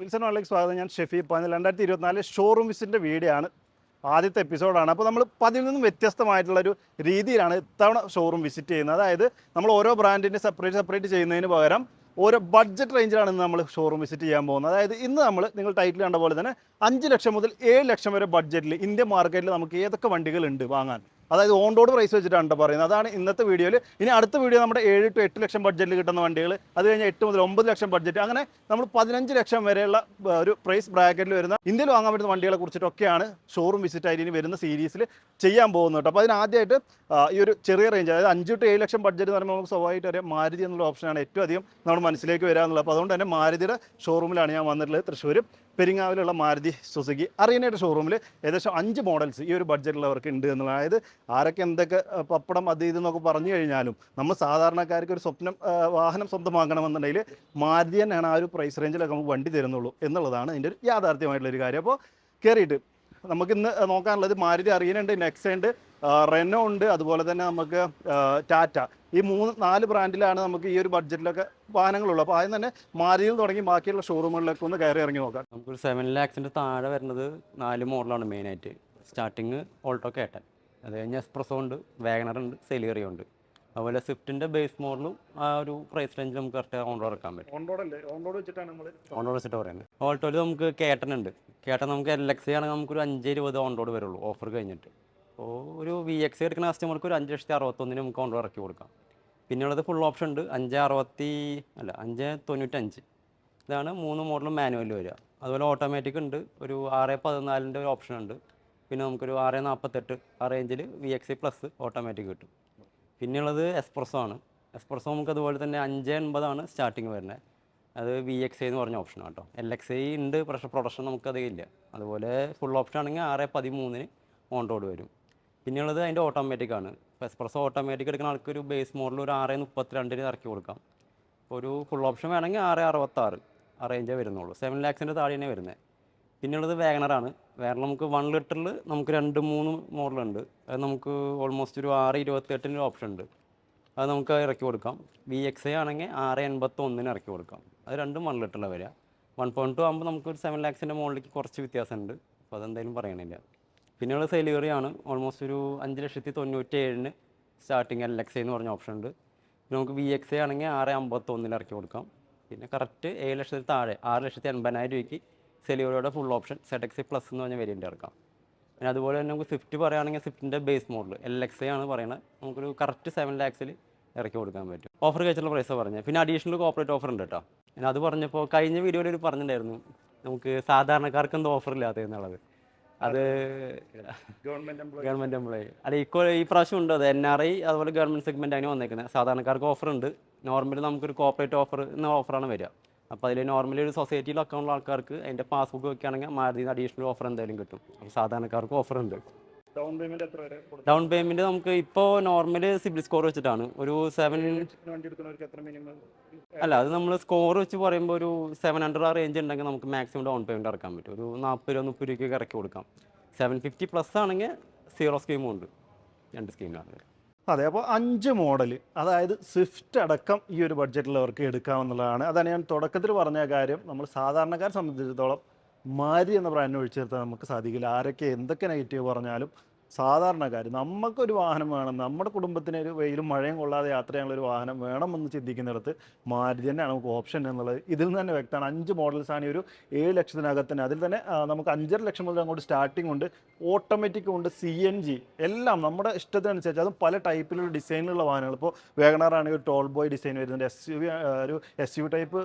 Wilson വാളിലേക്ക് സ്വാഗതം. ഞാൻ ഷെഫി പതിന് രണ്ടായിരത്തി ഇരുപത്തിനാല് ഷോറൂം വിസിറ്റിന്റെ വീഡിയോ ആണ് ആദ്യത്തെ എപ്പിസോഡാണ് അപ്പോൾ നമ്മൾ പതിൽ നിന്നും വ്യത്യസ്തമായിട്ടുള്ളൊരു രീതിയിലാണ് ഇത്തവണ ഷോറൂം വിസിറ്റ് ചെയ്യുന്നത്. അതായത് നമ്മൾ ഓരോ ബ്രാൻഡിന്റെ സെപ്പറേറ്റ് സെപ്പറേറ്റ് ചെയ്യുന്നതിന് പകരം ഓരോ ബഡ്ജറ്റ് റേഞ്ചിലാണ് ഇന്ന് നമ്മൾ ഷോറൂം വിസിറ്റ് ചെയ്യാൻ പോകുന്നത്. അതായത് ഇന്ന് നമ്മൾ നിങ്ങൾ ടൈറ്റിൽ കണ്ട പോലെ തന്നെ അഞ്ച് ലക്ഷം മുതൽ ഏഴ് ലക്ഷം വരെ ബഡ്ജറ്റിൽ ഇന്ത്യൻ മാർക്കറ്റിൽ നമുക്ക് ഏതൊക്കെ വണ്ടികളുണ്ട് വാങ്ങാൻ? അതായത് ഓൺ റോഡ് പ്രൈസ് വെച്ചിട്ടാണ് ട്ടോ പറയുന്നത്. അതാണ് ഇന്നത്തെ വീഡിയോയിൽ ഇനി അടുത്ത വീഡിയോ നമ്മുടെ ഏഴ് ടു എട്ട് ലക്ഷം ബഡ്ജറ്റിൽ കിട്ടുന്ന വണ്ടികൾ. അത് കഴിഞ്ഞാൽ എട്ട് മുതൽ ഒമ്പത് ലക്ഷം ബഡ്ജറ്റ് അങ്ങനെ നമ്മൾ പതിനഞ്ച് ലക്ഷം വരെയുള്ള ഒരു പ്രൈസ് ബ്രാക്കറ്റിൽ വരുന്ന ഇന്ത്യയിൽ വാങ്ങാൻ പറ്റുന്ന വണ്ടികളെ കുറിച്ചിട്ടൊക്കെയാണ് ഷോറൂം വിസിറ്റ് ആയിട്ട് ഇനി വരുന്ന സീരീസിൽ ചെയ്യാൻ പോകുന്നത് കേട്ടോ അപ്പോൾ അതിനാദ്യമായിട്ട് ഈ ഒരു ചെറിയ റേഞ്ച് അതായത് അഞ്ച് ടു ഏഴ് ലക്ഷം ബഡ്ജറ്റ് എന്ന് പറയുമ്പോൾ നമുക്ക് സ്വാഭാവികമായിട്ട് അറിയാം മാരുതി എന്നുള്ള ഓപ്ഷനാണ് ഏറ്റവും അധികം നമ്മുടെ മനസ്സിലേക്ക് വരാനുള്ളത്. അപ്പോൾ അതുകൊണ്ട് തന്നെ മാരുതിയുടെ ഷോറൂമിലാണ് ഞാൻ വന്നിട്ടുള്ളത് തൃശ്ശൂർ പെരിങ്ങാവിലുള്ള മാരുതി സുസുക്കി അറിയനായിട്ട് ഷോറൂമിൽ ഏകദേശം അഞ്ച് മോഡൽസ് ഈ ഒരു ബഡ്ജറ്റിലുള്ളവർക്ക് ഉണ്ട് എന്നുള്ളത്. അതായത് ആരൊക്കെ എന്തൊക്കെ പപ്പടം അത് ഇത് എന്നൊക്കെ പറഞ്ഞു കഴിഞ്ഞാലും നമ്മൾ സാധാരണക്കാർക്ക് ഒരു സ്വപ്നം വാഹനം സ്വന്തമാക്കണമെന്നുണ്ടെങ്കിൽ മാരുതി തന്നെയാണ് ആ ഒരു പ്രൈസ് റേഞ്ചിലൊക്കെ നമുക്ക് വണ്ടി തരുന്നുള്ളൂ എന്നുള്ളതാണ് ഇതിന്റെ ഒരു യാഥാർത്ഥ്യമായിട്ടുള്ളൊരു കാര്യം. അപ്പോൾ കയറിയിട്ട് നമുക്ക് ഇന്ന് നോക്കാനുള്ളത് മാരുതി അറിയനുണ്ട് നെക്സ ഉണ്ട് റെനോ ഉണ്ട് അതുപോലെ തന്നെ നമുക്ക് ടാറ്റ. ഈ മൂന്ന് നാല് ബ്രാൻഡിലാണ് നമുക്ക് ഈ ഒരു ബഡ്ജറ്റിലൊക്കെ വാഹനങ്ങളുള്ളൂ. അപ്പോൾ ആദ്യം തന്നെ മാരുതിയിൽ തുടങ്ങി ബാക്കിയുള്ള ഷോറൂമുകളിലൊക്കെ ഒന്ന് കയറി ഇറങ്ങി നോക്കാം. നമുക്കൊരു സെവൻ ലാക്സിന്റെ താഴെ വരുന്നത് നാല് മോഡലാണ് മെയിനായിട്ട് സ്റ്റാർട്ടിങ് ഓൾട്ടോ കേട്ടൻ അത് കഴിഞ്ഞ് എസ്പ്രസോ ഉണ്ട് വാഗണർ ഉണ്ട് സെലിയറിയോ ഉണ്ട്. അതുപോലെ സ്വിഫ്റ്റിന്റെ ബേസ് മോഡലും ആ ഒരു പ്രൈസ് റേഞ്ചിൽ നമുക്ക് കറക്റ്റ് ഓൺ റോഡ് ഇറക്കാൻ പറ്റും. ഓൺ റോഡ് വെച്ചിട്ടാണ് നമ്മൾ ഓൺ റോഡ് വെച്ചിട്ട് പറയുന്നത്. ഓൾട്ടോയിൽ നമുക്ക് കേട്ടൻ ഉണ്ട്. കേട്ടൻ നമുക്ക് എൽ എക്സ് ആണെങ്കിൽ നമുക്കൊരു അഞ്ച് ഇരുപത് ഓൺ റോഡ് വരുള്ളൂ ഓഫർ കഴിഞ്ഞിട്ട്. അപ്പോൾ ഒരു വി എക്സ് എടുക്കുന്ന കസ്റ്റമർക്ക് ഒരു അഞ്ച് ലക്ഷത്തി അറുപത്തൊന്നിന് നമുക്ക് ഓൺ റോഡ് ഇറക്കി കൊടുക്കാം. പിന്നെയുള്ളത് ഫുൾ ഓപ്ഷൻ ഉണ്ട്. അഞ്ച് അറുപത്തി അല്ല അഞ്ച് തൊണ്ണൂറ്റഞ്ച്. ഇതാണ് മൂന്ന് മോഡലും മാനുവൽ വരിക. അതുപോലെ ഓട്ടോമാറ്റിക് ഉണ്ട്. ഒരു ആറ് പതിനാലിന്റെ ഒരു ഓപ്ഷൻ ഉണ്ട്. പിന്നെ നമുക്കൊരു ആറ് നാൽപ്പത്തെട്ട് ആ റേഞ്ചിൽ വി എക്സ് പ്ലസ് ഓട്ടോമാറ്റിക് കിട്ടും. പിന്നെയുള്ളത് എസ്പ്രസോ ആണ്. എസ്പ്രസോ നമുക്ക് അതുപോലെ തന്നെ അഞ്ച് എൺപതാണ് സ്റ്റാർട്ടിങ് വരുന്നത്. അത് വി എക്സ് ഐ എന്ന് പറഞ്ഞ ഓപ്ഷനാണ് കേട്ടോ. എൽ എക്സ് ഐ ഉണ്ട് പ്രഷർ പ്രൊഡക്ഷൻ നമുക്കത് ഇല്ല. അതുപോലെ ഫുൾ ഓപ്ഷൻ ആണെങ്കിൽ ആറ് പതിമൂന്നിന് ഓൺ റോഡ് വരും. പിന്നെയുള്ളത് അതിന്റെ ഓട്ടോമാറ്റിക് ആണ്. ഇപ്പോൾ എക്സ്പ്രസോ ഓട്ടോമാറ്റിക് എടുക്കുന്ന ആൾക്ക് ഒരു ബേസ് മോഡൽ ഒരു ആറ് മുപ്പത്തിരണ്ടിന് ഇറക്കി കൊടുക്കാം. ഇപ്പോൾ ഒരു ഫുൾ ഓപ്ഷൻ വേണമെങ്കിൽ ആറ് അറുപത്താറ് ആ റേഞ്ചേ വരുന്നുള്ളൂ. സെവൻ ലാക്സിന്റെ താഴെയാണ് വരുന്നത്. പിന്നെയുള്ളത് വാഗണറാണ്. വേറെ നമുക്ക് വൺ ലിറ്ററിൽ നമുക്ക് രണ്ട് മൂന്ന് മോഡലുണ്ട്. അത് നമുക്ക് ഓൾമോസ്റ്റ് ഒരു ആറ് ഇരുപത്തെട്ടിന് ഓപ്ഷൻ ഉണ്ട്. അത് നമുക്ക് ഇറക്കി കൊടുക്കാം. വി എക്സ് ഐ ആണെങ്കിൽ ആറ് എൺപത്തൊന്നിന് ഇറക്കി കൊടുക്കാം. അത് രണ്ടും വൺ ലിറ്ററിൽ വരിക. വൺ പോയിന്റ് ടു ആകുമ്പോൾ നമുക്ക് ഒരു സെവൻ ലാക്സിന്റെ മുകളിലേക്ക് കുറച്ച് വ്യത്യാസമുണ്ട്. അപ്പോൾ അതെന്തായാലും പറയണില്ല. പിന്നെയുള്ള സെലിവറി ആണ് ഓൾമോസ്റ്റ് ഒരു അഞ്ച് ലക്ഷത്തി തൊണ്ണൂറ്റി ഏഴിന് സ്റ്റാർട്ടിങ് എൽ എക്സ് എന്ന് പറഞ്ഞ ഓപ്ഷൻ ഉണ്ട്. പിന്നെ നമുക്ക് വി എക്സ് ഐ ആണെങ്കിൽ ആറ് അമ്പത്തൊന്നിന് ഇറക്കി കൊടുക്കാം. പിന്നെ കറക്റ്റ് ഏഴ് ലക്ഷത്തിൽ താഴെ ആറ് ലക്ഷത്തി എൺപതിനായിരം രൂപയ്ക്ക് സെലിവറിയുടെ full option set X plus എന്ന് പറഞ്ഞ വേരിയന്റ് ഇറക്കാം. പിന്നെ അതുപോലെ തന്നെ നമുക്ക് സ്വിഫ്റ്റ് പറയുകയാണെങ്കിൽ സ്വിഫ്റ്റിന്റെ base model L X I ആണ് പറയുന്നത്. നമുക്കൊരു കറക്റ്റ് സെവൻ ലാക്സിൽ ഇറക്കി കൊടുക്കാൻ പറ്റും. ഓഫർ കഴിച്ചുള്ള പ്രൈസാണ് പറഞ്ഞത്. പിന്നെ അഡീഷണൽ കോപ്പറേറ്റ് ഓഫർ ഉണ്ട് കേട്ടോ ഞാൻ അത് പറഞ്ഞപ്പോൾ കഴിഞ്ഞ വീഡിയോയിൽ ഒരു പറഞ്ഞിട്ടുണ്ടായിരുന്നു. നമുക്ക് സാധാരണക്കാർക്ക് എന്തോ ഓഫർ ഇല്ലാത്ത എന്നുള്ളത്. അത് ഗവൺമെന്റ് എംപ്ലോയി ഗവൺമെന്റ് എംപ്ലോയി അല്ല ഇക്കോ ഈ പ്രാവശ്യം ഉണ്ട് അത് എൻ ആർ ഐ അതുപോലെ ഗവൺമെന്റ് സെഗ്മെന്റ് അങ്ങനെ വന്നേക്കുന്നത്. സാധാരണക്കാർക്ക് ഓഫർ ഉണ്ട്. നോർമലി നമുക്കൊരു കോപ്പറേറ്റ് ഓഫർ എന്ന ഓഫറാണ് വരിക. അപ്പോൾ അതിൽ നോർമലി ഒരു സൊസൈറ്റിയിൽ അക്കൗണ്ടുള്ള ആൾക്കാർക്ക് അതിന്റെ പാസ്ബുക്ക് വെക്കുകയാണെങ്കിൽ മാരുതി അഡീഷണൽ ഓഫർ എന്തായാലും കിട്ടും. അപ്പോൾ സാധാരണക്കാർക്ക് ഓഫർ ഉണ്ട്. ഡൗൺ പേയ്മെന്റ് എത്ര വരെ? ഡൗൺ പേയ്മെന്റ് നമുക്ക് ഇപ്പോൾ നോർമൽ സിബിൽ സ്കോർ വെച്ചിട്ടാണ്. ഒരു സെവൻ അല്ല അത് നമ്മൾ സ്കോർ വെച്ച് പറയുമ്പോൾ ഒരു സെവൻ ഹൺഡ്രഡ് ആ റേഞ്ച് ഉണ്ടെങ്കിൽ നമുക്ക് മാക്സിമം ഡൗൺ പേയ്മെന്റ് ഇറക്കാൻ പറ്റും. ഒരു നാൽപ്പത് രൂപ മുപ്പത് രൂപയ്ക്ക് ഇറക്കി കൊടുക്കാം. സെവൻ ഫിഫ്റ്റി പ്ലസ് ആണെങ്കിൽ സീറോ സ്കീമും ഉണ്ട്. രണ്ട് സ്കീമിലാണ് അതെ അപ്പോൾ അഞ്ച് മോഡൽ അതായത് സ്വിഫ്റ്റ് അടക്കം ഈ ഒരു ബഡ്ജറ്റിൽ അവർക്ക് എടുക്കാമെന്നുള്ളതാണ് അതാണ് ഞാൻ തുടക്കത്തിൽ പറഞ്ഞ കാര്യം. നമ്മൾ സാധാരണക്കാരെ സംബന്ധിച്ചിടത്തോളം മാരി എന്ന ബ്രാൻഡ് ഒഴിച്ചു നിർത്താൻ നമുക്ക് സാധിക്കില്ല. ആരൊക്കെ എന്തൊക്കെ നെഗറ്റീവ് പറഞ്ഞാലും സാധാരണക്കാർ നമുക്കൊരു വാഹനം വേണം. നമ്മുടെ കുടുംബത്തിന് ഒരു വെയിലും മഴയും കൊള്ളാതെ യാത്ര ചെയ്യാനുള്ള ഒരു വാഹനം വേണമെന്ന് ചിന്തിക്കുന്നിടത്ത് മാരുതി തന്നെയാണ് നമുക്ക് ഓപ്ഷൻ എന്നുള്ളത്. ഇതിൽ നിന്ന് തന്നെ വ്യക്തമാണ്. അഞ്ച് മോഡൽസാണ് ഈ ഒരു ഏഴ് ലക്ഷത്തിനകത്ത് തന്നെ. അതിൽ തന്നെ നമുക്ക് അഞ്ചര ലക്ഷം മുതൽ അങ്ങോട്ട് സ്റ്റാർട്ടിംഗ് ഉണ്ട്. ഓട്ടോമാറ്റിക് ഉണ്ട് സി എൻ ജി എല്ലാം നമ്മുടെ ഇഷ്ടത്തിനനുസരിച്ച്. അതും പല ടൈപ്പിലുള്ള ഡിസൈനിലുള്ള വാഹനങ്ങൾ. ഇപ്പോൾ വേഗണർ ആണെങ്കിൽ ടോൾ ബോയ് ഡിസൈൻ വരുന്നുണ്ട്. എസ് യു വി ഒരു എസ് യു ടൈപ്പ്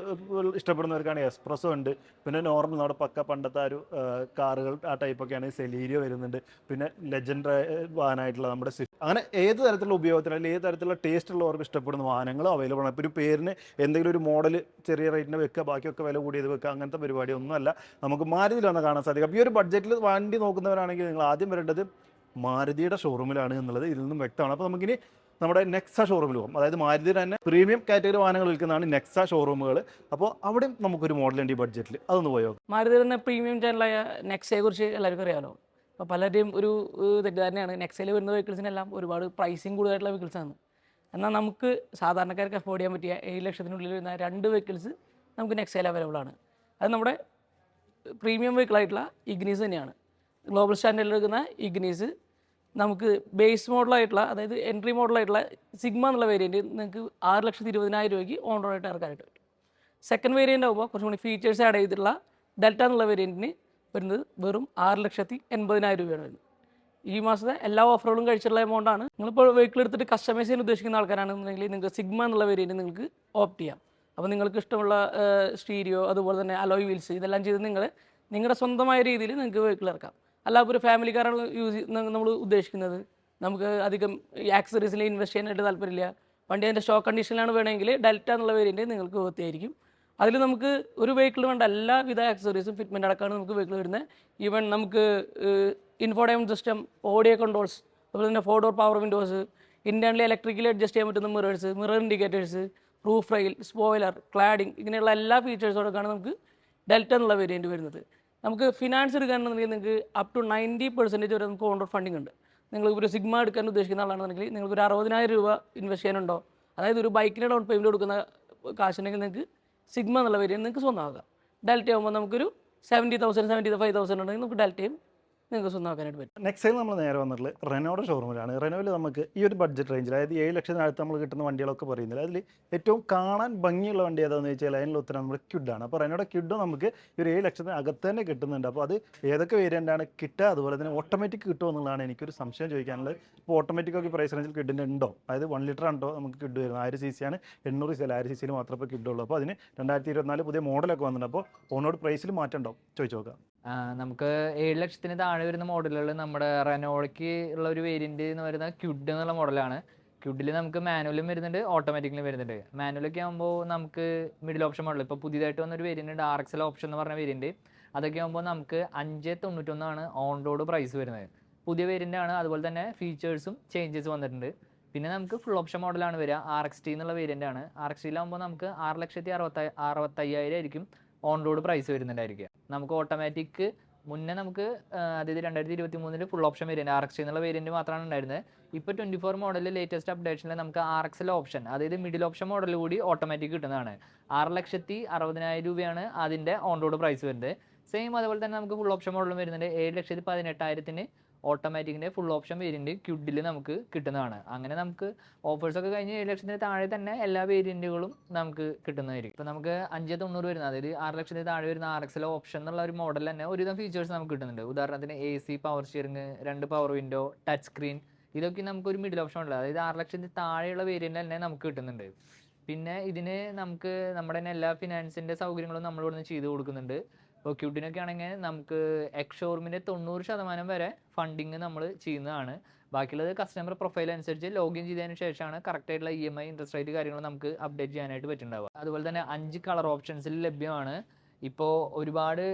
ഇഷ്ടപ്പെടുന്നവർക്കാണ് എക്സ്പ്രസ്സോ ഉണ്ട്. പിന്നെ നോർമൽ നമ്മുടെ പക്ക പണ്ടത്തെ ഒരു കാറുകൾ ആ ടൈപ്പൊക്കെയാണ് സെലീരിയോ വരുന്നുണ്ട്. പിന്നെ ലെജൻഡ് വാഹനമായിട്ടുള്ള നമ്മുടെ അങ്ങനെ ഏത് തരത്തിലുള്ള ഉപയോഗത്തിന് അല്ലെങ്കിൽ ഏത് തരത്തിലുള്ള ടേസ്റ്റ് ഉള്ളവർക്ക് ഇഷ്ടപ്പെടുന്ന വാഹനങ്ങളും അവൈലബിൾ ആണ്. ഇപ്പോൾ ഒരു പേരിന് എന്തെങ്കിലും ഒരു മോഡൽ ചെറിയ റേറ്റിന് വെക്കുക ബാക്കിയൊക്കെ വില കൂടിയത് വെക്കുക അങ്ങനത്തെ പരിപാടി ഒന്നുമല്ല. നമുക്ക് മാരുതിയിൽ വന്ന് കാണാൻ സാധിക്കും. അപ്പോൾ ഈ ഒരു ബഡ്ജറ്റിൽ വണ്ടി നോക്കുന്നവരാണെങ്കിൽ നിങ്ങൾ ആദ്യം വരേണ്ടത് മാരുതിയുടെ ഷോറൂമിലാണ് എന്നുള്ളത് ഇതിൽ നിന്നും വ്യക്തമാണ്. അപ്പോൾ നമുക്കിനി നമ്മുടെ നെക്സ ഷോറൂമിൽ പോകും. അതായത് മാരുതി തന്നെ പ്രീമിയം കാറ്റഗറി വാഹനങ്ങൾ വിൽക്കുന്നതാണ് നെക്സ ഷോറൂമുകൾ അപ്പോൾ അവിടെയും നമുക്കൊരു മോഡലുണ്ട് ഈ ബഡ്ജറ്റിൽ അതൊന്ന് പോയോ മാരുതി തന്നെ പ്രീമിയം ചാനലായ നെക്സയെ കുറിച്ച് എല്ലാവർക്കും അറിയാമല്ലോ അപ്പോൾ പലരുടെയും ഒരു തെറ്റിദ്ധാരണയാണ് നെക്സയിൽ വരുന്ന വെഹിക്കിൾസിനെല്ലാം ഒരുപാട് പ്രൈസിങ് കൂടുതലായിട്ടുള്ള വെഹിക്കിൾസാണ് എന്നാൽ നമുക്ക് സാധാരണക്കാർക്ക് അഫോർഡ് ചെയ്യാൻ പറ്റിയ ഏഴ് ലക്ഷത്തിനുള്ളിൽ വരുന്ന രണ്ട് വെഹിക്കിൾസ് നമുക്ക് നെക്സയിൽ അവൈലബിൾ ആണ്. അത് നമ്മുടെ പ്രീമിയം വെഹിക്കിൾ ആയിട്ടുള്ള ഇഗ്നീസ് തന്നെയാണ്. ഗ്ലോബൽ സ്റ്റാൻഡേർഡിൽ എടുക്കുന്ന ഇഗ്നീസ് നമുക്ക് ബേസ് മോഡലായിട്ടുള്ള അതായത് എൻട്രി മോഡലായിട്ടുള്ള സിഗ്മ എന്നുള്ള വേരിയന്റ് നിങ്ങൾക്ക് ആറ് ലക്ഷത്തി ഇരുപതിനായിരം രൂപയ്ക്ക് ഓൺ റോഡായിട്ട് ഇറക്കാനായിട്ട് പറ്റും. സെക്കൻഡ് വേരിയന്റ് ആകുമ്പോൾ കുറച്ചും കൂടി ഫീച്ചേഴ്സ് ആഡ് ചെയ്തിട്ടുള്ള ഡെൽറ്റ എന്നുള്ള വേരിയന്റിന് വരുന്നത് വെറും ആറ് ലക്ഷത്തി എൺപതിനായിരം രൂപയാണ് വരുന്നത്. ഈ മാസത്തെ എല്ലാ ഓഫറുകളും കഴിച്ചിട്ടുള്ള എമൗണ്ടാണ് നിങ്ങളിപ്പോൾ വെഹിക്കിൾ എടുത്തിട്ട് കസ്റ്റമൈസ് ചെയ്യാൻ ഉദ്ദേശിക്കുന്ന ആൾക്കാരാണെന്നുണ്ടെങ്കിൽ നിങ്ങൾക്ക് സിഗ്മ എന്നുള്ള വേരിയന്റ് നിങ്ങൾക്ക് ഓപ്റ്റ് ചെയ്യാം. അപ്പോൾ നിങ്ങൾക്ക് ഇഷ്ടമുള്ള സ്റ്റീരിയോ അതുപോലെ തന്നെ അലോയ് വീൽസ് ഇതെല്ലാം ചെയ്ത് നിങ്ങൾ നിങ്ങളുടെ സ്വന്തമായ രീതിയിൽ നിങ്ങൾക്ക് വെഹിക്കിൾ ഇറക്കാം. അല്ല ഒരു ഫാമിലിക്കാരാണ് യൂസ് നമ്മൾ ഉദ്ദേശിക്കുന്നത്. നമുക്ക് അധികം ആക്സറീസിൽ ഇൻവെസ്റ്റ് ചെയ്യാനായിട്ട് താല്പര്യമില്ല. വണ്ടി അതിന്റെ ഷോ കണ്ടീഷനിലാണ് വേണമെങ്കിൽ ഡെൽറ്റ എന്നുള്ള വേരിയന്റ് നിങ്ങൾക്ക് വൃത്തിയായിരിക്കും അതിൽ നമുക്ക് ഒരു വെഹിക്കിൾ വേണ്ട എല്ലാവിധ ആക്സസറീസും ഫിറ്റ്മെന്റ് അടക്കമാണ് നമുക്ക് വെഹിക്കിൾ വരുന്നത്. ഈവൻ നമുക്ക് ഇൻഫോഡൈം സിസ്റ്റം ഓഡിയോ കൺട്രോൾസ് അതുപോലെ തന്നെ four door power windows internally electrically adjust ചെയ്യാൻ പറ്റുന്ന mirrors mirror indicators roof rail spoiler cladding ഇങ്ങനെയുള്ള എല്ലാ ഫീച്ചേഴ്സോടൊക്കെയാണ് നമുക്ക് ഡെൽറ്റ എന്നുള്ള വേരിയന്റ് വരുന്നത്. നമുക്ക് ഫിനാൻസ് എടുക്കാനുണ്ടെങ്കിൽ നിങ്ങൾക്ക് അപ് ടു നയന്റി പെർസെന്റേജ് വരെ നമുക്ക് ഓൺഡോർ ഫണ്ടിങ് ഉണ്ട്. നിങ്ങൾ ഒരു സിഗ്മ എടുക്കാൻ ഉദ്ദേശിക്കുന്ന ആളാണെന്നുണ്ടെങ്കിൽ നിങ്ങൾക്ക് ഒരു അറുപതിനായിരം രൂപ ഇൻവെസ്റ്റ് ചെയ്യാനുണ്ടോ? അതായത് ഒരു ബൈക്കിന് ഡൗൺ പേയ്മെന്റ് കൊടുക്കുന്ന കാശുണ്ടെങ്കിൽ നിങ്ങൾക്ക് സിഗ്മ എന്നുള്ള വേരിയന്റ് നിങ്ങൾക്ക് സ്വന്തമാക്കാം. ഡെൽറ്റ ആകുമ്പോൾ നമുക്കൊരു seventy thousand seventy five thousand ഉണ്ടെങ്കിൽ നമുക്ക് ഡെൽറ്റയും നിങ്ങൾക്ക് സ്വന്തമാക്കാനായിട്ട് പറ്റും നെക്സ്റ്റ് നമ്മൾ നേരെ വന്നിട്ടുള്ളത് റെനോയുടെ ഷോറൂമിലാണ് റെനോയിൽ നമുക്ക് ഈ ഒരു ബഡ്ജറ്റ് റേഞ്ചിൽ അതായത് ഏഴ് ലക്ഷത്തിനടുത്ത് നമ്മൾ കിട്ടുന്ന വണ്ടികളൊക്കെ പറയുന്നില്ല. അതിൽ ഏറ്റവും കാണാൻ ഭംഗിയുള്ള വണ്ടി ഏതാണെന്ന് വെച്ചാൽ അതിനുള്ള ഉത്തരം നമ്മുടെ ക്യുഡാണ് അപ്പോൾ റെനോയുടെ ക്യുഡ് നമുക്ക് ഈ ഒരു ഏഴ് ലക്ഷത്തിന് അകത്ത് തന്നെ കിട്ടുന്നുണ്ട്. അപ്പോൾ അത് ഏതൊക്കെ വേരിയന്റാണ് കിട്ടുക അതുപോലെ തന്നെ ഓട്ടോമാറ്റിക് കിട്ടുമോ എന്നുള്ളതാണ് എനിക്കൊരു സംശയം ചോദിക്കാനുള്ളത്. ഇപ്പോൾ ഓട്ടോമാറ്റിക് ഒക്കെ പ്രൈസ് റേഞ്ചിൽ കിഡിന്റെ ഉണ്ടോ? അതായത് വൺ ലിറ്റർ ഉണ്ടോ നമുക്ക് കിഡ് വരുന്നത്? ആയിരം സി ആണ്. എണ്ണൂറ് സി അല്ല ആയിരം സി സിയിൽ മാത്രമേ കിഡുള്ളൂ അപ്പോൾ അതിന് രണ്ടായിരത്തി ഇരുപത്തിനാല് പുതിയ മോഡലൊക്കെ വന്നിട്ടുണ്ട്. അപ്പോൾ ഓണോട് പ്രൈസിൽ മാറ്റം ഉണ്ടാവും ചോദിച്ചു നോക്കാം. നമുക്ക് ഏഴ് ലക്ഷത്തിന് താഴെ വരുന്ന മോഡലുകൾ നമ്മുടെ റെനോളയ്ക്ക് ഉള്ള ഒരു വേരിയന്റ് എന്ന് പറയുന്നത് ക്യുഡ് എന്നുള്ള മോഡലാണ്. ക്യുഡിൽ നമുക്ക് മാനുവലും വരുന്നുണ്ട് ഓട്ടോമാറ്റിക്കലും വരുന്നുണ്ട്. മാനുവലൊക്കെ ആകുമ്പോൾ നമുക്ക് മിഡിൽ ഓപ്ഷൻ മോഡൽ ഇപ്പോൾ പുതിയതായിട്ട് വന്നൊരു വേരിയന്റ് ഉണ്ട് ആർ എക്സ് എൽ ഓപ്ഷൻ എന്ന് പറഞ്ഞ വേരിയന്റ് അതൊക്കെ ആകുമ്പോൾ നമുക്ക് അഞ്ച് തൊണ്ണൂറ്റൊന്നാണ് ഓൺ റോഡ് പ്രൈസ് വരുന്നത്. പുതിയ വേരിയന്റ് ആണ് അതുപോലെ തന്നെ ഫീച്ചേഴ്സും ചേഞ്ചസ് വന്നിട്ടുണ്ട്. പിന്നെ നമുക്ക് ഫുൾ ഓപ്ഷൻ മോഡലാണ് വരിക ആർ എക്സ് ടി എന്നുള്ള വേരിയന്റ് ആണ്. ആർ എക്സ് ടിയിലാകുമ്പോൾ നമുക്ക് ആറ് ലക്ഷത്തി അറുപത്തി അറുപത്തയ്യായിരം ആയിരിക്കും. ഓൺ റോഡ് പ്രൈസ് വരുന്നുണ്ടായിരിക്കുക. നമുക്ക് ഓട്ടോമാറ്റിക് മുന്നേ നമുക്ക് അതായത് രണ്ടായിരത്തി ഇരുപത്തി മൂന്നിൽ full option variant R X എന്നുള്ള വേരിയന്റ് മാത്രമാണ് ഉണ്ടായിരുന്നത്. ഇപ്പോൾ ട്വന്റി ഫോർ മോഡലിൽ ലേറ്റസ്റ്റ് അപ്ഡേഷനിൽ നമുക്ക് ആർ എക്സ് എൽ ഓപ്ഷൻ അതായത് മിഡിൽ ഓപ്ഷൻ മോഡൽ കൂടി ഓട്ടോമാറ്റിക് കിട്ടുന്നതാണ്. ആറ് ലക്ഷത്തി അറുപതിനായിരം രൂപയാണ് അതിന്റെ ഓൺ റോഡ് പ്രൈസ് വരുന്നത്. സെയിം അതുപോലെ തന്നെ നമുക്ക് ഫുൾ ഓപ്ഷൻ മോഡലും വരുന്നുണ്ട്. ഏഴ് ലക്ഷത്തി പതിനെട്ടായിരത്തിന് ഓട്ടോമാറ്റിക്കിന്റെ ഫുൾ ഓപ്ഷൻ വേരിയന്റ് ക്യുഡിൽ നമുക്ക് കിട്ടുന്നതാണ്. അങ്ങനെ നമുക്ക് ഓഫേഴ്സൊക്കെ കഴിഞ്ഞ് ഏഴ് ലക്ഷത്തിന് താഴെ തന്നെ എല്ലാ വേരിയന്റുകളും നമുക്ക് കിട്ടുന്നതായിരിക്കും. ഇപ്പോൾ നമുക്ക് അഞ്ച് തൊണ്ണൂറ് വരുന്ന അതായത് ആറ് ലക്ഷത്തിന് താഴെ വരുന്ന ആർ എക്സ് എൽ ഓപ്ഷൻ എന്നുള്ള ഒരു മോഡൽ തന്നെ ഒരുവിധം ഫീച്ചേഴ്സ് നമുക്ക് കിട്ടുന്നുണ്ട്. ഉദാഹരണത്തിന് എ സി പവർ സ്റ്റിയറിംഗ് രണ്ട് പവർ വിൻഡോ ടച്ച് സ്ക്രീൻ ഇതൊക്കെ നമുക്ക് ഒരു മിഡിൽ ഓപ്ഷൻ ഉള്ളത് അതായത് ആറ് ലക്ഷത്തിന് താഴെയുള്ള വേരിയന്റ് തന്നെ നമുക്ക് കിട്ടുന്നുണ്ട്. പിന്നെ ഇതിന് നമുക്ക് നമ്മുടെ തന്നെ എല്ലാ ഫിനാൻസിന്റെ സൗകര്യങ്ങളും നമ്മളിവിടുന്ന് ചെയ്തു കൊടുക്കുന്നുണ്ട്. ഇപ്പോൾ ക്യൂട്ടിനൊക്കെ ആണെങ്കിൽ നമുക്ക് എക്ഷോർമിന്റെ തൊണ്ണൂറ് ശതമാനം വരെ ഫണ്ടിങ് നമ്മൾ ചെയ്യുന്നതാണ്. ബാക്കിയുള്ളത് കസ്റ്റമർ പ്രൊഫൈൽ അനുസരിച്ച് ലോഗിൻ ചെയ്തതിന് ശേഷമാണ് കറക്റ്റ് ആയിട്ടുള്ള E M I interest rate കാര്യങ്ങൾ നമുക്ക് അപ്ഡേറ്റ് ചെയ്യാനായിട്ട് പറ്റുന്നുണ്ടാവുക. അതുപോലെ തന്നെ അഞ്ച് കളർ ഓപ്ഷൻസിൽ ലഭ്യമാണ്. ഇപ്പോൾ ഒരുപാട്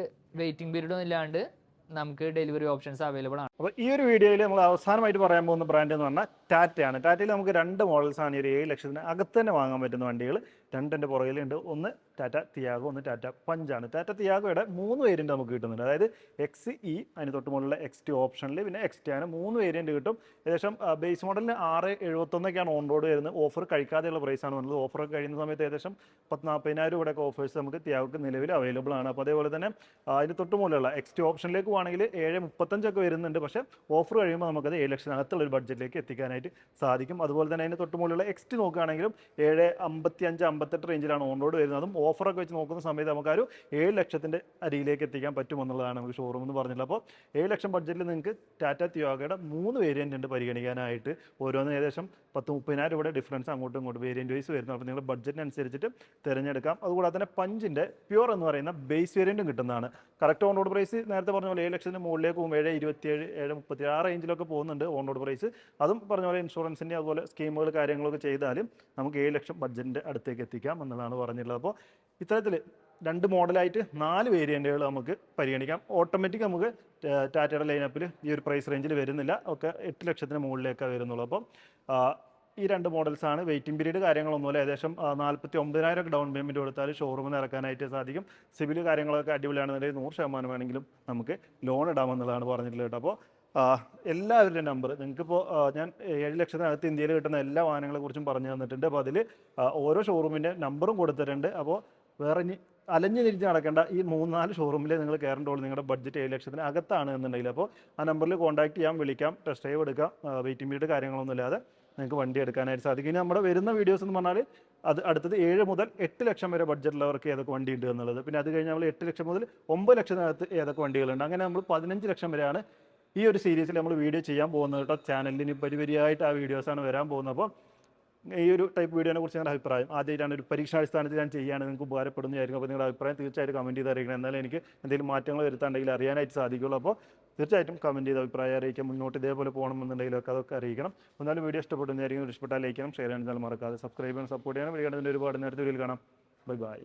വെയിറ്റിംഗ് പീരീഡ് ഒന്നും ഇല്ലാണ്ട് നമുക്ക് ഡെലിവറി ഓപ്ഷൻസ് അവൈലബിൾ ആണ്. അപ്പോൾ ഈ ഒരു വീഡിയോയിൽ നമ്മൾ അവസാനമായിട്ട് പറയാൻ പോകുന്ന ബ്രാൻഡ് എന്ന് പറഞ്ഞാൽ ടാറ്റയാണ്. ടാറ്റയിൽ നമുക്ക് രണ്ട് മോഡൽസ് ആണ് ഈ ഒരു ഏഴ് ലക്ഷത്തിന് അകത്ത് തന്നെ വാങ്ങാൻ പറ്റുന്ന വണ്ടികൾ രണ്ടിന്റെ പുറകിലുണ്ട്. ഒന്ന് ടാറ്റ തിയാഗോ ഒന്ന് ടാറ്റ പഞ്ചാണ്. ടാറ്റ തിയാഗോയുടെ മൂന്ന് വേരിയന്റ് നമുക്ക് കിട്ടുന്നുണ്ട്. അതായത് എക്സ് ഇ അതിന് തൊട്ട് എക്സ് ടി ഓപ്ഷനിൽ പിന്നെ എക്സ് ടി ആണ്. മൂന്ന് വേരിയന്റ് കിട്ടും. ഏകദേശം ബേസ് മോഡലിന് ആറ് എഴുപത്തൊന്നൊക്കെയാണ് ഓൺ റോഡ് വരുന്നത്. ഓഫർ കഴിക്കാതെയുള്ള പ്രൈസാണ് വന്നത്. ഓഫർ കഴിയുന്ന സമയത്ത് ഏകദേശം പത്ത് നാൽപ്പതിനായിരം രൂപയുടെ ഓഫേഴ്സ് നമുക്ക് തിയാഗോക്ക് നിലവിൽ അവൈലബിൾ ആണ്. അപ്പോൾ അതേപോലെ തന്നെ അതിന് തൊട്ട് മുകളിലുള്ള എക്സ് ടി ഓപ്ഷനിലേക്ക് പോകണമെങ്കിൽ ഏഴ് മുപ്പത്തഞ്ചൊക്കെ വരുന്നുണ്ട്. പക്ഷേ ഓഫർ കഴിയുമ്പോൾ നമുക്കത് ഏഴ് ലക്ഷത്തിനകത്തുള്ള ഒരു ബഡ്ജറ്റിലേക്ക് എത്തിക്കാനായിട്ട് സാധിക്കും. അതുപോലെ തന്നെ അതിന് തൊട്ട് മുകളിലുള്ള എക്സ് ടി നോക്കുകയാണെങ്കിലും ഏഴ് അമ്പത്തി അഞ്ച് അമ്പത്തെട്ട് റേഞ്ചിലാണ് ഓൺറോഡ് വരുന്നത്. അതും ഓഫറൊക്കെ വെച്ച് നോക്കുന്ന സമയത്ത് നമുക്ക് ആ ഒരു ഏഴ് ലക്ഷത്തിന്റെ അരിയിലേക്ക് എത്തിക്കാൻ പറ്റുമെന്നുള്ളതാണ് നമുക്ക് ഷോറൂം എന്ന് പറഞ്ഞിട്ടുള്ളത്. അപ്പോൾ ഏഴ് ലക്ഷം ബഡ്ജറ്റിൽ നിങ്ങൾക്ക് ടാറ്റ തിയോഗയുടെ മൂന്ന് വേരിയന്റ് ഉണ്ട് പരിഗണിക്കാനായിട്ട്. ഓരോന്നും ഏകദേശം പത്ത് മുപ്പതിനായിരം രൂപയുടെ ഡിഫറൻസ് അങ്ങോട്ടും ഇങ്ങോട്ടും വേരിയന്റ് വൈസ് വരുന്നു. അപ്പോൾ നിങ്ങൾ ബഡ്ജറ്റിനനുസരിച്ചിട്ട് തിരഞ്ഞെടുക്കാം. അതുകൂടാതെ തന്നെ പഞ്ചിന്റെ പ്യൂർ എന്ന് പറയുന്ന ബേസ് വേരിയന്റും കിട്ടുന്നതാണ്. കറക്റ്റ് ഓൺ റോഡ് പ്രൈസ് നേരത്തെ പറഞ്ഞ പോലെ ഏഴ് ലക്ഷത്തിന് മുകളിലേക്ക് പോകും ഏഴ് ഇരുപത്തിയേഴ് ഏഴ് മുപ്പത്തി ആ റേഞ്ചിലൊക്കെ പോകുന്നുണ്ട് ഓൺ റോഡ് പ്രൈസ് അതും പറഞ്ഞ പോലെ ഇൻഷുറൻസിന്റെ അതുപോലെ സ്കീമുകൾ കാര്യങ്ങളൊക്കെ ചെയ്താലും നമുക്ക് ഏഴ് ലക്ഷം ബഡ്ജറ്റിന്റെ അടുത്തേക്ക് എത്തിക്കാം എന്നുള്ളതാണ് പറഞ്ഞിട്ടുള്ളത്. അപ്പോൾ ഇത്തരത്തിൽ രണ്ട് മോഡലായിട്ട് നാല് വേരിയന്റുകൾ നമുക്ക് പരിഗണിക്കാം. ഓട്ടോമാറ്റിക് നമുക്ക് ടാറ്റയുടെ ലൈനപ്പിൽ ഈ ഒരു പ്രൈസ് റേഞ്ചിൽ വരുന്നില്ല. ഒക്കെ എട്ട് ലക്ഷത്തിന് മുകളിലേക്കാണ് വരുന്നുള്ളൂ. അപ്പം ഈ രണ്ട് മോഡൽസാണ് വെയിറ്റിംഗ് പീരീഡ് കാര്യങ്ങളൊന്നുമില്ല ഏകദേശം നാൽപ്പത്തി ഒമ്പതിനായിരം ഡൗൺ പേയ്മെന്റ് കൊടുത്താൽ ഷോറൂമിൽ നിന്ന് ഇറക്കാനായിട്ട് സാധിക്കും. സിവിൽ കാര്യങ്ങളൊക്കെ അടിപൊളിയാണെന്നുണ്ടെങ്കിൽ നൂറ് ശതമാനം വേണമെങ്കിലും നമുക്ക് ലോൺ ഇടാമെന്നുള്ളതാണ് പറഞ്ഞിട്ടുള്ളത് കേട്ടോ. അപ്പോൾ എല്ലാവരുടെയും നമ്പർ നിങ്ങൾക്കിപ്പോൾ ഞാൻ ഏഴ് ലക്ഷത്തിനകത്ത് ഇന്ത്യയിൽ കിട്ടുന്ന എല്ലാ വാഹനങ്ങളെക്കുറിച്ചും പറഞ്ഞു തന്നിട്ടുണ്ട്. അപ്പോൾ അതിൽ ഓരോ ഷോറൂമിന്റെ നമ്പറും കൊടുത്തിട്ടുണ്ട്. അപ്പോൾ വേറെ ഇനി അലഞ്ഞു തിരിച്ച് നടക്കേണ്ട ഈ മൂന്നാൽ ഷോറൂമിൽ നിങ്ങൾ കയറേണ്ടുള്ളൂ നിങ്ങളുടെ ബഡ്ജറ്റ് ഏഴ് ലക്ഷത്തിന് അകത്താണ് എന്നുണ്ടെങ്കിൽ അപ്പോൾ ആ നമ്പറിൽ കോൺടാക്ട് ചെയ്യാം വിളിക്കാം ടെസ്റ്റ് ഡ്രൈവ് എടുക്കാം വെയിറ്റിംഗ് പീരീഡ് കാര്യങ്ങളൊന്നും ഇല്ലാതെ നിങ്ങൾക്ക് വണ്ടി എടുക്കാനായിട്ട് സാധിക്കും. ഇനി നമ്മുടെ വരുന്ന വീഡിയോസ് എന്ന് പറഞ്ഞാൽ അത് അടുത്തത് ഏഴ് മുതൽ എട്ട് ലക്ഷം വരെ ബഡ്ജറ്റുള്ളവർക്ക് ഏതൊക്കെ വണ്ടി ഉണ്ട് എന്നുള്ളത്. പിന്നെ അത് കഴിഞ്ഞാൽ നമ്മൾ എട്ട് ലക്ഷം മുതൽ ഒമ്പത് ലക്ഷത്തിനകത്ത് ഏതൊക്കെ വണ്ടികളുണ്ട്. അങ്ങനെ നമ്മൾ പതിനഞ്ച് ലക്ഷം വരെയാണ് ഈ ഒരു സീരീസിൽ നമ്മൾ വീഡിയോ ചെയ്യാൻ പോകുന്നത് കേട്ടോ. ചാനലിന് പരിപരിയായിട്ട് ആ വീഡിയോസാണ് വരാൻ പോകുന്നത്. അപ്പോൾ ഈ ഒരു ടൈപ്പ് വീഡിയോനെ കുറിച്ച് നിങ്ങളുടെ അഭിപ്രായം. ആദ്യമായിട്ടാണ് ഒരു പരീക്ഷാടിസ്ഥാനത്തിൽ ഞാൻ ചെയ്യുകയാണ്. നിങ്ങൾക്ക് ഉപകാരപ്പെടുന്നതായിരിക്കും. അപ്പോൾ നിങ്ങളുടെ അഭിപ്രായം തീർച്ചയായിട്ടും കമന്റ് ചെയ്ത് അറിയിക്കണം. എന്നാലും എനിക്ക് എന്തെങ്കിലും മാറ്റങ്ങൾ വരുത്താണ്ടെങ്കിൽ അറിയാനായിട്ട് സാധിക്കുള്ളൂ അപ്പോൾ തീർച്ചയായിട്ടും കമന്റ് ചെയ്ത് അഭിപ്രായം അറിയിക്കാം. മുന്നോട്ട് ഇതേപോലെ പോകണമെന്നുണ്ടെങ്കിലൊക്കെ അതൊക്കെ അറിയിക്കണം. എന്നാലും വീഡിയോ ഇഷ്ടപ്പെടുന്നതായിരിക്കും ഇഷ്ടപ്പെട്ടാൽ ലൈക്കണം ഷെയർ ചെയ്യാൻ മറക്കാതെ സബ്സ്ക്രൈബ് ചെയ്യണം സപ്പോർട്ട് ചെയ്യണം. വീഡിയോ ഒരുപാട് നേരത്തെ വീഡിയോയിൽ കാണാം. Bye bye